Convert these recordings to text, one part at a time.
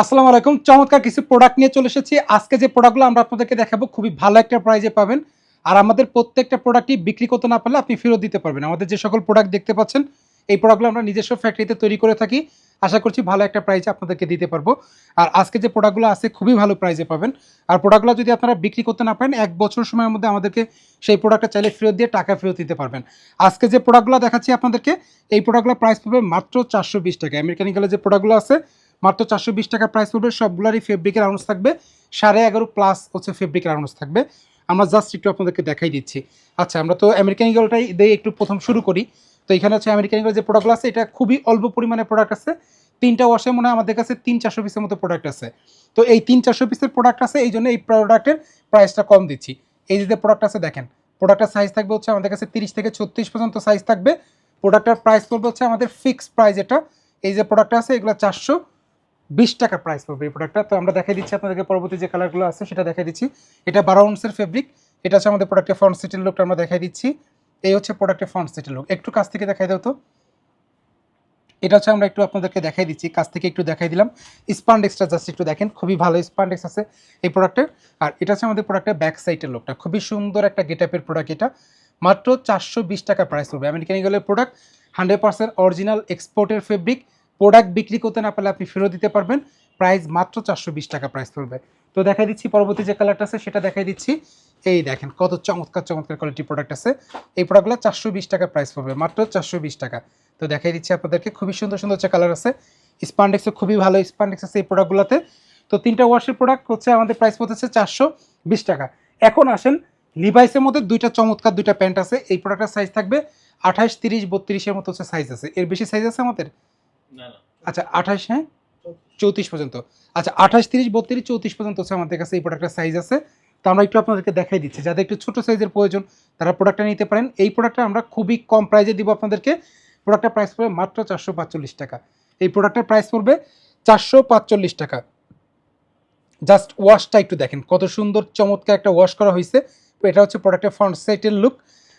আসসালামু আলাইকুম। চমৎকার কিছু প্রোডাক্ট নিয়ে চলে এসেছি। আজকে যে প্রোডাক্টগুলো আমরা আপনাদেরকে দেখাবো, খুবই ভালো একটা প্রাইজে পাবেন। আর আমাদের প্রত্যেকটা প্রোডাক্টই বিক্রি করতে না পারলে আপনি ফেরত দিতে পারবেন। আমাদের যে সকল প্রোডাক্ট দেখতে পাচ্ছেন, এই প্রোডাক্টগুলো আমরা নিজস্ব ফ্যাক্টরিতে তৈরি করে থাকি। আশা করছি ভালো একটা প্রাইজে আপনাদেরকে দিতে পারব। আর আজকে যে প্রোডাক্টগুলো আছে, খুবই ভালো প্রাইজে পাবেন। আর প্রোডাক্টগুলো যদি আপনারা বিক্রি করতে না পারেন, এক বছর সময়ের মধ্যে আমাদেরকে সেই প্রোডাক্টটা চাইলে ফেরত দিয়ে টাকা ফেরত দিতে পারবেন। আজকে যে প্রোডাক্টগুলো দেখাচ্ছি আপনাদেরকে, এই প্রোডাক্টগুলো প্রাইস পড়বে মাত্র চারশো বিশ টাকা। আমেরিকান ইগলের যে প্রোডাক্টগুলো আছে মাত্র চারশো বিশ টাকা প্রাইস পড়বে। সবগুলোরই ফেব্রিকের আউন্স থাকবে। সাড়ে এগারো প্লাস হচ্ছে ফেব্রিকের আউন্স থাকবে। আমরা জাস্ট একটু আপনাদেরকে দেখাই দিচ্ছি। আচ্ছা আমরা তো আমেরিকান ইগলটাই দিয়ে একটু প্রথম শুরু করি। তো এখানে হচ্ছে আমেরিকান ইগল যে প্রোডাক্টগুলো আছে, এটা খুবই অল্প পরিমাণে প্রোডাক্ট আছে। তিনটা ওয়াশে মনে হয় আমাদের কাছে তিন চারশো পিসের মতো প্রোডাক্ট আছে। তো এই তিন চারশো পিসের প্রোডাক্ট আছে, এই জন্য এই প্রোডাক্টের প্রাইসটা কম দিচ্ছি। এই যে প্রোডাক্ট আছে, দেখেন। প্রোডাক্টের সাইজ থাকবে হচ্ছে আমাদের কাছে তিরিশ থেকে ছত্রিশ পর্যন্ত সাইজ থাকবে। প্রোডাক্টের প্রাইস পড়বে হচ্ছে আমাদের ফিক্সড প্রাইস এটা। এই যে প্রোডাক্ট আছে, এগুলো চারশো। বিশ টাকা প্রাইস পড়বে এই প্রোডাক্টটা তো আমরা দেখাই দিচ্ছি আপনাদেরকে পরবর্তী যে কালারগুলো আছে, সেটা দেখাই দিচ্ছি। এটা বারো আউন্সের ফেব্রিক এটা হচ্ছে আমাদের প্রোডাক্টের ফ্রন্ট সিটের লুকটা আমরা দেখাই দিচ্ছি। এই হচ্ছে প্রোডাক্টের ফ্রন্ট সিটের লুক একটু কাছ থেকে দেখাই দাও তো। এটা হচ্ছে আমরা একটু আপনাদেরকে দেখাই দিচ্ছি, কাছ থেকে একটু দেখাই দিলাম। স্পান্ডেক্সটা জাস্ট একটু দেখেন, খুবই ভালো স্পান্ডেক্স আছে এই প্রোডাক্টের আর এটা হচ্ছে আমাদের প্রোডাক্টের ব্যাক সাইডের লোকটা খুবই সুন্দর একটা গেট গেটআপের প্রোডাক্ট এটা। মাত্র চারশো বিশ টাকা প্রাইস পড়বে। আমেরিকান ইগলের প্রোডাক্ট হান্ড্রেড পার্সেন্ট অরিজিনাল এক্সপোর্টের ফেব্রিক প্রোডাক্ট বিক্রি করতে না পারলে আপনি ফেরত দিতে পারবেন। প্রাইস মাত্র চারশো বিশ টাকা প্রাইস পড়বে। তো দেখাই দিচ্ছি, পরবর্তী যে কালারটা আছে, সেটা দেখাই দিচ্ছি। এই দেখেন, কত চমৎকার চমৎকার কোয়ালিটি প্রোডাক্ট আছে। এই প্রোডাক্টগুলো চারশো বিশ টাকা প্রাইস পড়বে, মাত্র চারশো বিশ টাকা। তো দেখাই দিচ্ছি আপনাদেরকে, খুবই সুন্দর সুন্দর হচ্ছে কালার আছে। স্পান্ডেক্সও খুবই ভালো স্পান্ডেক্স আছে এই প্রোডাক্টগুলোতে তো তিনটা ওয়াশের প্রোডাক্ট হচ্ছে আমাদের প্রাইস পড়তেছে চারশো বিশ টাকা। এখন আসেন লিভাইসের মধ্যে দুইটা চমৎকার, দুইটা প্যান্ট আছে। এই প্রোডাক্টের সাইজ থাকবে আঠাশ, তিরিশ, বত্রিশের মতো হচ্ছে সাইজ আছে। এর বেশি সাইজ আছে আমাদের? আচ্ছা আঠাশ হ্যাঁ? চৌত্রিশ পর্যন্ত। আচ্ছা আঠাশ, তিরিশ, বত্রিশ, চৌত্রিশ পর্যন্ত হচ্ছে আমাদের কাছে এই প্রোডাক্টের সাইজ আছে। তো আমরা একটু আপনাদেরকে দেখাই দিচ্ছি। যাদের একটু ছোটো সাইজের প্রয়োজন, তারা প্রোডাক্টটা নিতে পারেন। এই প্রোডাক্টটা আমরা খুবই কম প্রাইজে দিব আপনাদেরকে। প্রোডাক্টের প্রাইস পড়বে মাত্র চারশো পাঁচচল্লিশ টাকা। এই প্রোডাক্টের প্রাইস পড়বে চারশো পাঁচচল্লিশ টাকা। জাস্ট ওয়াশটা একটু দেখেন। কত সুন্দর, চমৎকার একটা ওয়াশ করা হয়েছে। এটা হচ্ছে প্রোডাক্টের ফ্রন্ট সাইডের লুক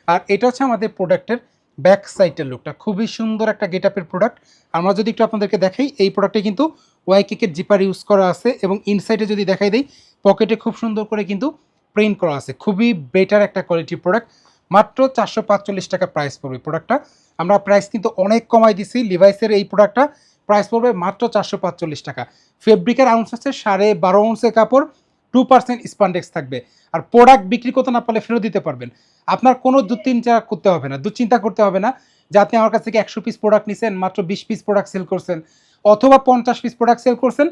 আর এটা হচ্ছে আমাদের প্রোডাক্টের ব্যাক সাইডের লুকটা। খুবই সুন্দর একটা গেট আপের প্রোডাক্ট আমরা যদি একটু আপনাদেরকে দেখাই, এই প্রোডাক্টে কিন্তু ওয়াই কেকের জিপার ইউজ করা আছে এবং ইনসাইডে যদি দেখাই দিই পকেটে খুব সুন্দর করে কিন্তু প্রিন্ট করা আছে। খুবই বেটার একটা কোয়ালিটির প্রোডাক্ট মাত্র চারশো পাঁচচল্লিশ টাকা প্রাইস পড়বে প্রোডাক্টটা আমরা প্রাইস কিন্তু অনেক কমাই দিছি। লিভাইসের এই প্রোডাক্টটা প্রাইস পড়বে মাত্র চারশো পাঁচচল্লিশ টাকা। ফেব্রিকের আউন্স আছে সাড়ে বারো আউন্সের কাপড়। টু পার্সেন্ট স্পান্ডেক্স থাকবে। আর প্রোডাক্ট বিক্রি করতে না পারলে ফেরত দিতে পারবেন। আপনার কোনো দু দুশ্চিন্তা করতে হবে না, দুশ্চিন্তা করতে হবে না যে আপনি আমার কাছ থেকে একশো পিস প্রোডাক্ট নিছেন, মাত্র বিশ পিস প্রোডাক্ট সেল করছেন, অথবা পঞ্চাশ পিস প্রোডাক্ট সেল করছেন,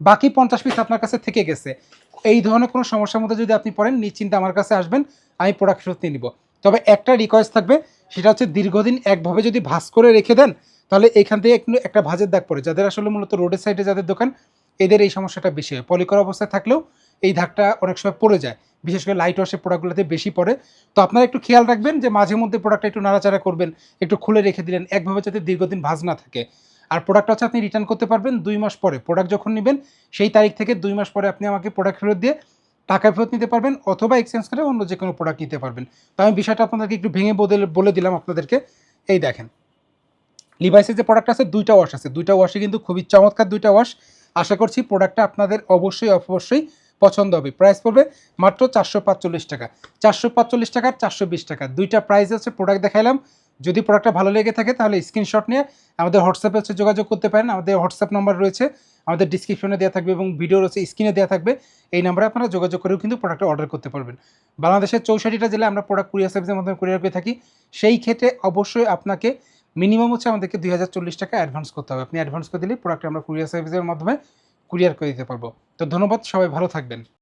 বাকি পঞ্চাশ পিস আপনার কাছে থেকে গেছে। এই ধরনের কোনো সমস্যার মধ্যে যদি আপনি পড়েন, নিশ্চিন্তে আমার কাছে আসবেন, আমি প্রোডাক্ট ফেরত নিয়ে নিব। তবে একটা রিকোয়েস্ট থাকবে, সেটা হচ্ছে দীর্ঘদিন একভাবে যদি ভাস করে রেখে দেন, তাহলে এখান থেকে একটু একটা ভাজের দাগ পড়ে। যাদের আসলে মূলত রোডের সাইডে যাদের দোকান, এদের এই সমস্যাটা বেশি হয়। পলিকর অবস্থায় থাকলেও এই দাগটা অনেক সময় পড়ে যায়। বিশেষ করে লাইট ওয়াশের প্রোডাক্টগুলোতে বেশি পড়ে। তো আপনারা একটু খেয়াল রাখবেন যে মাঝে মধ্যে প্রোডাক্টটা একটু নাড়াচাড়া করবেন, একটু খুলে রেখে দিলেন, একভাবে যাতে দীর্ঘদিন ভাজ না থাকে। আর প্রোডাক্টটা হচ্ছে আপনি রিটার্ন করতে পারবেন দুই মাস পরে। প্রোডাক্ট যখন নেবেন, সেই তারিখ থেকে দুই মাস পরে আপনি আমাকে প্রোডাক্ট ফেরত দিয়ে টাকা ফেরত নিতে পারবেন অথবা এক্সচেঞ্জ করে অন্য যে কোনো প্রোডাক্ট নিতে পারবেন। তো আমি বিষয়টা আপনাদেরকে একটু ভেঙে বদলে, বলে দিলাম আপনাদেরকে। এই দেখেন। লিভাইসের যে প্রোডাক্ট আছে, দুইটা ওয়াশ আছে। দুইটা ওয়াশে কিন্তু খুবই চমৎকার দুইটা ওয়াশ আশা করছি প্রোডাক্টটা আপনাদের অবশ্যই অবশ্যই পছন্দ হবে। প্রাইস পড়বে মাত্র চারশো পাঁচচল্লিশ টাকা। চারশো পাঁচচল্লিশ টাকার চারশো বিশ টাকা। দুইটা প্রাইস আছে প্রোডাক্ট দেখাইলাম। যদি প্রোডাক্টটা ভালো লেগে থাকে তাহলে স্ক্রিনশট নিয়ে আমাদের হোয়াটসঅ্যাপে হচ্ছে যোগাযোগ করতে পারেন। আমাদের হোয়াটসঅ্যাপ নাম্বার রয়েছে, আমাদের ডিসক্রিপশনে দেওয়া থাকবে এবং ভিডিও রয়েছে স্ক্রিনে দেওয়া থাকবে। এই নাম্বারে আপনারা যোগাযোগ করেও কিন্তু প্রোডাক্টটা অর্ডার করতে পারবেন। বাংলাদেশের চৌষট্টিটা জেলায় আমরা প্রোডাক্ট কুরিয়ার সার্ভিসের মাধ্যমে কুরিয়ার পেয়ে থাকি। সেই ক্ষেত্রে অবশ্যই আপনাকে মিনিমাম হচ্ছে আমাদেরকে দুই হাজার চল্লিশ টাকা অ্যাডভান্স করতে হবে। আপনি অ্যাডভান্স করে দিলে প্রোডাক্ট আমরা কুরিয়ার সার্ভিসের মাধ্যমে কুরিয়ার করে দিতে পারব। তো ধন্যবাদ সবাই ভালো থাকবেন।